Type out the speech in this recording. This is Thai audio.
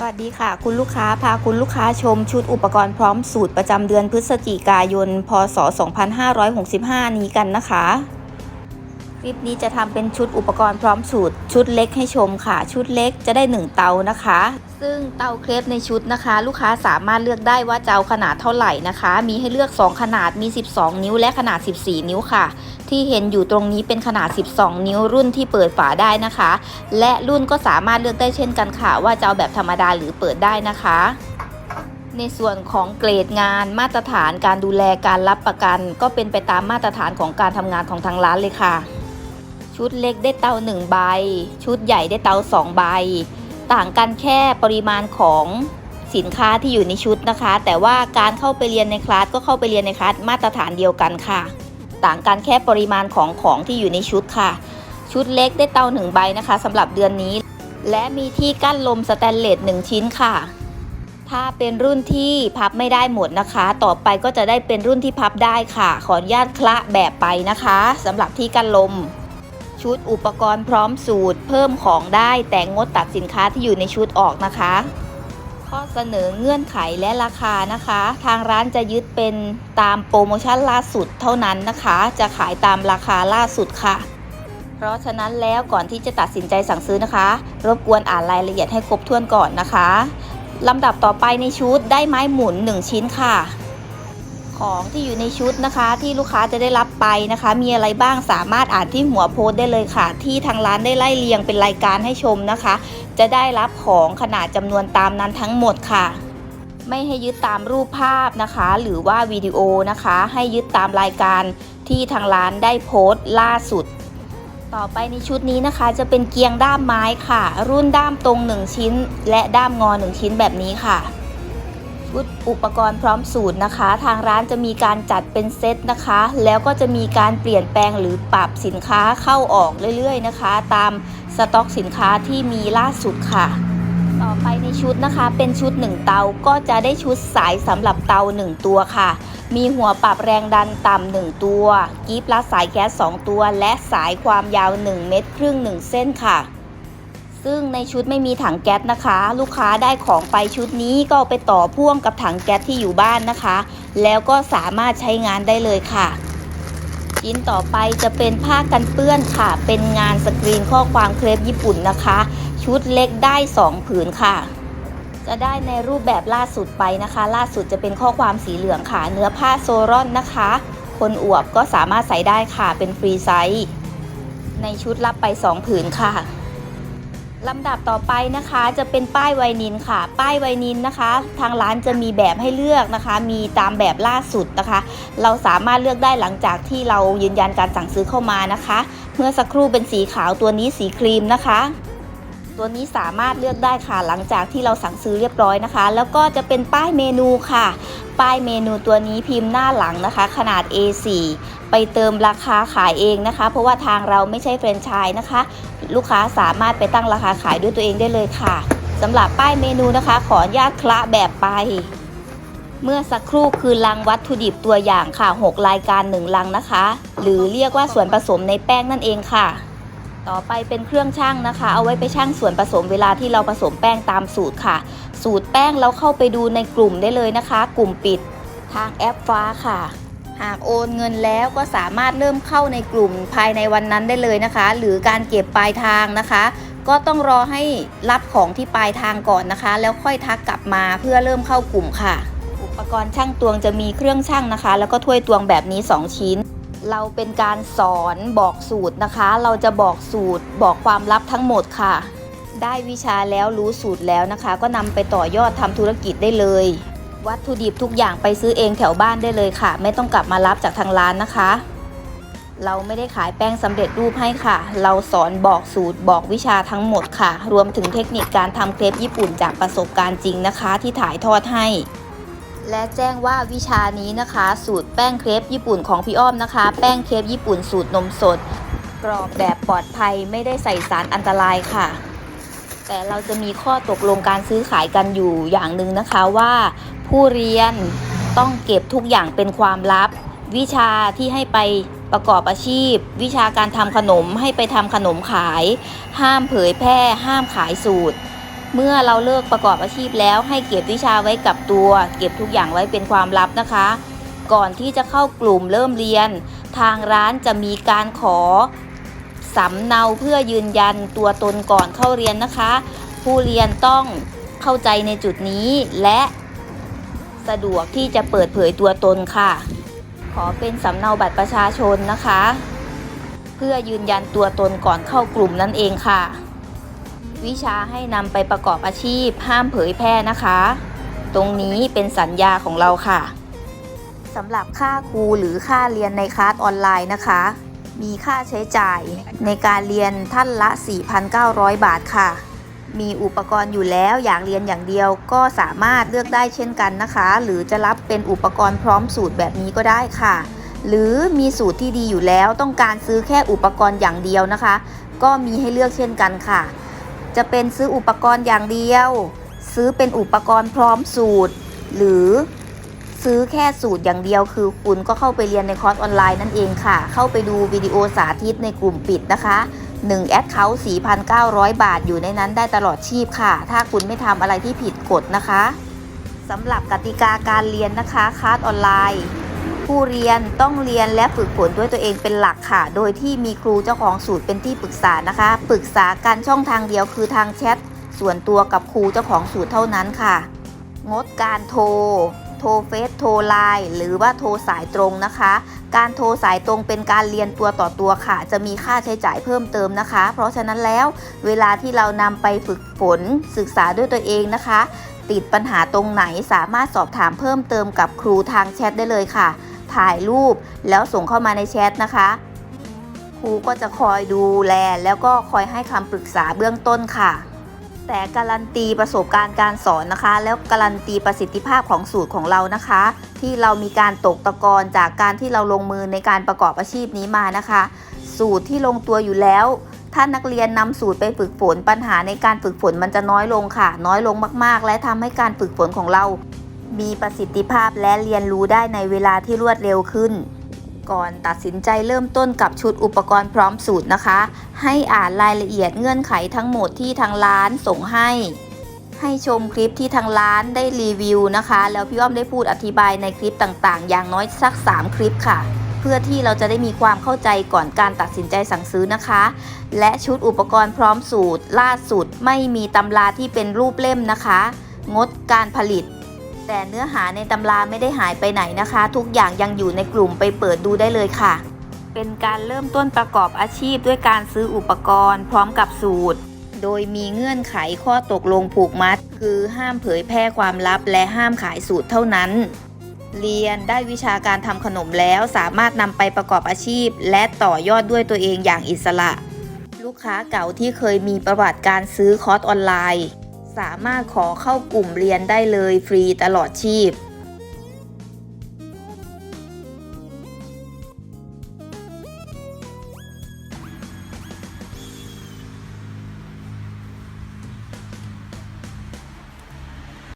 สวัสดีค่ะ คุณลูกค้าพาคุณลูกค้าชมชุดอุปกรณ์พร้อมสูตรประจำเดือนพฤศจิกายน พศ 2565 นี้กันนะคะ ลิปนี้จะทำเป็นชุดอุปกรณ์พร้อมสูตร ชุดเล็กให้ชมค่ะ ชุดเล็กจะได้ 1 เตานะคะ ซึ่งเตาเครปในชุดนะคะ ลูกค้าสามารถเลือกได้ว่าจะเอาขนาดเท่าไหร่นะคะ มีให้เลือก 2 ขนาดมี 12 นิ้วและขนาด 14 นิ้วค่ะ ที่เห็นอยู่ตรงนี้เป็นขนาด 12 นิ้วรุ่นที่เปิดฝาได้นะคะ และรุ่นก็สามารถเลือกได้เช่นกันค่ะ ว่าจะเอาแบบธรรมดาหรือเปิดได้นะคะในส่วนของเกรดงานมาตรฐานการดูแลการรับประกัน ก็เป็นไปตามมาตรฐานของการทำงานของทางร้านเลยค่ะ ชุดเล็กได้เตา1ใบ ชุดใหญ่ได้เตา2ใบ ต่างกันแค่ปริมาณของสินค้าที่อยู่ในชุดนะคะ แต่ว่าการเข้าไปเรียนในคลาสก็เข้าไปเรียนในคลาสมาตรฐานเดียวกันค่ะ ต่างกันแค่ปริมาณของของที่อยู่ในชุดค่ะ ชุดเล็กได้เตาหนึ่งใบนะคะสำหรับเดือนนี้ และมีที่กั้นลมสแตนเลส1ชิ้นค่ะ ถ้าเป็นรุ่นที่พับไม่ได้หมดนะคะ ต่อไปก็จะได้เป็นรุ่นที่พับได้ค่ะ ขออนุญาตคละแบบไปนะคะสำหรับที่กั้นลม ชุดอุปกรณ์พร้อมสูตร เพิ่มของได้แต่งดตัดสินค้าที่อยู่ในชุดออกนะคะ ข้อเสนอเงื่อนไขและราคานะคะ ทางร้านจะยึดเป็นตามโปรโมชั่นล่าสุดเท่านั้นนะคะ จะขายตามราคาล่าสุดค่ะ เพราะฉะนั้นแล้วก่อนที่จะตัดสินใจสั่งซื้อนะคะ รบกวนอ่านรายละเอียดให้ครบถ้วนก่อนนะคะลำดับต่อไปในชุดได้ไม้หมุน 1 ชิ้นค่ะ ของที่อยู่ในชุดนะคะ ที่ลูกค้าจะได้รับไปนะคะ มีอะไรบ้างสามารถอ่านที่หัวโพสต์ได้เลยค่ะ ที่ทางร้านได้ไล่เรียงเป็นรายการให้ชมนะคะ จะได้รับของขนาดจำนวนตามนั้นทั้งหมดค่ะ ไม่ให้ยึดตามรูปภาพนะคะ หรือว่าวิดีโอนะคะ ให้ยึดตามรายการที่ทางร้านได้โพสต์ล่าสุดต่อไปในชุดนี้นะคะจะเป็นเกียงด้ามไม้ค่ะ รุ่นด้ามตรง 1 ชิ้น และด้ามงอ 1 ชิ้นแบบนี้ค่ะ ชุดอุปกรณ์พร้อมสูตรนะคะ ทางร้านจะมีการจัดเป็นเซตนะคะ แล้วก็จะมีการเปลี่ยนแปลงหรือปรับสินค้าเข้าออกเรื่อยๆนะคะ ตามสต็อกสินค้าที่มีล่าสุดค่ะต่อไปในชุดนะคะเป็นชุด 1 เตาก็จะได้ชุดสายสำหรับเตา 1 ตัวค่ะ มีหัวปรับแรงดันต่ำ1ตัวกีบลัดสายแก๊ส2ตัว และสายความยาว 1 เมตรครึ่ง 1 เส้นค่ะ ซึ่งในชุดไม่มีถังแก๊สนะคะ ลูกค้าได้ของไปชุดนี้ก็ไปต่อพ่วงกับถังแก๊สที่อยู่บ้านนะคะ แล้วก็สามารถใช้งานได้เลยค่ะ ชิ้นต่อไปจะเป็นผ้ากันเปื้อนค่ะ เป็นงานสกรีนข้อความเครปญี่ปุ่นนะคะ ชุดเล็กได้ 2 ผืนค่ะ จะได้ในรูปแบบล่าสุดไปนะคะ ล่าสุดจะเป็นข้อความสีเหลืองค่ะ เนื้อผ้าโซรอนนะคะ คนอวบก็สามารถใส่ได้ค่ะเป็นฟรีไซส์ในชุดรับไป 2 ผืนค่ะ ลำดับต่อไปนะคะจะเป็นป้ายไวนินค่ะ ป้ายไวนินนะคะ ทางร้านจะมีแบบให้เลือกนะคะ มีตามแบบล่าสุดนะคะ เราสามารถเลือกได้หลังจากที่เรายืนยันการสั่งซื้อเข้ามานะคะ เมื่อสักครู่เป็นสีขาวตัวนี้สีครีมนะคะ ตัวนี้สามารถเลือกได้ค่ะหลังจากที่เราสั่งซื้อเรียบร้อยนะคะ แล้วก็จะเป็นป้ายเมนูค่ะ ป้ายเมนูตัวนี้พิมพ์หน้าหลังนะคะ ขนาด A4 ไปเติมราคาขายเองนะคะ เพราะว่าทางเราไม่ใช่แฟรนไชส์นะคะ ลูกค้าสามารถไปตั้งราคาขายด้วยตัวเองได้เลยค่ะสำหรับป้ายเมนูนะคะ ขออนุญาตคละแบบไป เมื่อสักครู่คือลังวัตถุดิบตัวอย่างค่ะ 6 รายการ 1 ลังนะคะ หรือเรียกว่าส่วนผสมในแป้งนั่นเองค่ะ ต่อไปเป็นเครื่องช่างนะคะ เอาไว้ไปช่างส่วนผสมเวลาที่เราผสมแป้งตามสูตรค่ะ สูตรแป้งเราเข้าไปดูในกลุ่มได้เลยนะคะ กลุ่มปิดทางแอปฟ้าค่ะ หากโอนเงินแล้วก็สามารถเริ่มเข้าในกลุ่มภายในวันนั้นได้เลยนะคะ หรือการเก็บปลายทางนะคะ ก็ต้องรอให้รับของที่ปลายทางก่อนนะคะ แล้วค่อยทักกลับมาเพื่อเริ่มเข้ากลุ่มค่ะ อุปกรณ์ช่างตวงจะมีเครื่องช่างนะคะ แล้วก็ถ้วยตวงแบบนี้ 2 ชิ้น เราเป็นการสอนบอกสูตรนะคะ เราจะบอกสูตรบอกความลับทั้งหมดค่ะ ได้วิชาแล้วรู้สูตรแล้วนะคะ ก็นำไปต่อยอดทำธุรกิจได้เลย วัตถุดิบทุกอย่างไปซื้อเองแถวบ้านได้เลยค่ะ ไม่ต้องกลับมารับจากทางร้านนะคะ เราไม่ได้ขายแป้งสำเร็จรูปให้ค่ะ เราสอนบอกสูตรบอกวิชาทั้งหมดค่ะ รวมถึงเทคนิคการทำเครปญี่ปุ่นจากประสบการณ์จริงนะคะ ที่ถ่ายทอดให้ และแจ้งว่าวิชานี้นะคะ สูตรแป้งเครปญี่ปุ่นของพี่อ้อมนะคะ แป้งเครปญี่ปุ่นสูตรนมสด กรอบแบบปลอดภัยไม่ได้ใส่สารอันตรายค่ะแต่เราจะมีข้อตกลงการซื้อขายกันอยู่อย่างหนึ่งนะคะว่า ผู้เรียนต้องเก็บทุกอย่างเป็นความลับ วิชาที่ให้ไปประกอบอาชีพ วิชาการทำขนมให้ไปทำขนมขาย ห้ามเผยแพร่ ห้ามขายสูตร เมื่อเราเลิกประกอบอาชีพแล้วให้เก็บวิชาไว้กับตัว เก็บทุกอย่างไว้เป็นความลับนะคะ ก่อนที่จะเข้ากลุ่มเริ่มเรียน ทางร้านจะมีการขอสำเนาเพื่อยืนยันตัวตนก่อนเข้าเรียนนะคะ ผู้เรียนต้องเข้าใจในจุดนี้และ สะดวกที่จะเปิดเผยตัวตนค่ะ ขอเป็นสำเนาบัตรประชาชนนะคะ เพื่อยืนยันตัวตนก่อนเข้ากลุ่มนั่นเองค่ะ วิชาให้นำไปประกอบอาชีพห้ามเผยแพร่นะคะ ตรงนี้เป็นสัญญาของเราค่ะสำหรับค่าครูหรือค่าเรียนในคลาสออนไลน์นะคะ มีค่าใช้จ่ายในการเรียนท่านละ 4,900 บาทค่ะ มีอุปกรณ์อยู่แล้วอยากเรียนอย่างเดียวก็สามารถเลือกได้เช่นกันนะคะ หรือจะรับเป็นอุปกรณ์พร้อมสูตรแบบนี้ก็ได้ค่ะ หรือมีสูตรที่ดีอยู่แล้วต้องการซื้อแค่อุปกรณ์อย่างเดียวนะคะ ก็มีให้เลือกเช่นกันค่ะ จะเป็นซื้ออุปกรณ์อย่างเดียว ซื้อเป็นอุปกรณ์พร้อมสูตร หรือซื้อแค่สูตรอย่างเดียว คือคุณก็เข้าไปเรียนในคอร์สออนไลน์นั่นเองค่ะ เข้าไปดูวิดีโอสาธิตในกลุ่มปิดนะคะ 1แอดเขา4,900 บาทอยู่ในนั้นได้ตลอดชีพค่ะ ถ้าคุณไม่ทำอะไรที่ผิดกฎนะคะสำหรับกติกาการเรียนนะคะคลาสออนไลน์ ผู้เรียนต้องเรียนและฝึกฝนด้วยตัวเองเป็นหลักค่ะ โดยที่มีครูเจ้าของสูตรเป็นที่ปรึกษานะคะปรึกษากันช่องทางเดียวคือทางแชทส่วนตัวกับครูเจ้าของสูตรเท่านั้นค่ะ งดการโทร โทรเฟซโทรไลน์หรือว่าโทรสายตรงนะคะ การโทรสายตรงเป็นการเรียนตัวต่อตัวค่ะ จะมีค่าใช้จ่ายเพิ่มเติมนะคะ เพราะฉะนั้นแล้วเวลาที่เรานำไปฝึกฝนศึกษาด้วยตัวเองนะคะ ติดปัญหาตรงไหนสามารถสอบถามเพิ่มเติมกับครูทางแชทได้เลยค่ะ ถ่ายรูปแล้วส่งเข้ามาในแชทนะคะครูก็จะคอยดูแลแล้วก็คอยให้คำปรึกษาเบื้องต้นค่ะ แต่การันตีประสบการณ์การสอนนะคะ แล้วการันตีประสิทธิภาพของสูตรของเรานะคะ ที่เรามีการตกตะกอนจากการที่เราลงมือในการประกอบอาชีพนี้มานะคะ สูตรที่ลงตัวอยู่แล้วถ้านักเรียนนำสูตรไปฝึกฝนปัญหาในการฝึกฝนมันจะน้อยลงค่ะ น้อยลงมากๆ และทำให้การฝึกฝนของเรา มีประสิทธิภาพและเรียนรู้ได้ในเวลาที่รวดเร็วขึ้น ก่อนตัดสินใจเริ่มต้นกับชุดอุปกรณ์พร้อมสูตรนะคะ ให้อ่านรายละเอียดเงื่อนไขทั้งหมดที่ทางร้านส่งให้ ให้ชมคลิปที่ทางร้านได้รีวิวนะคะ แล้วพี่อ้อมได้พูดอธิบายในคลิปต่างๆ อย่างน้อยสัก 3 คลิปค่ะ เพื่อที่เราจะได้มีความเข้าใจก่อนการตัดสินใจสั่งซื้อนะคะ และชุดอุปกรณ์พร้อมสูตรล่าสุดไม่มีตำราที่เป็นรูปเล่มนะคะ งดการผลิต แต่เนื้อหาในตำราไม่ได้หายไปไหนนะคะ ทุกอย่างยังอยู่ในกลุ่มไปเปิดดูได้เลยค่ะ เป็นการเริ่มต้นประกอบอาชีพด้วยการซื้ออุปกรณ์ พร้อมกับสูตร โดยมีเงื่อนไขข้อตกลงผูกมัด คือห้ามเผยแพร่ความลับและห้ามขายสูตรเท่านั้น เรียนได้วิชาการทำขนมแล้วสามารถนำไปประกอบอาชีพ และต่อยอดด้วยตัวเองอย่างอิสระ ลูกค้าเก่าที่เคยมีประวัติการซื้อคอร์สออนไลน์ สามารถขอเข้ากลุ่มเรียนได้เลยฟรีตลอดชีพ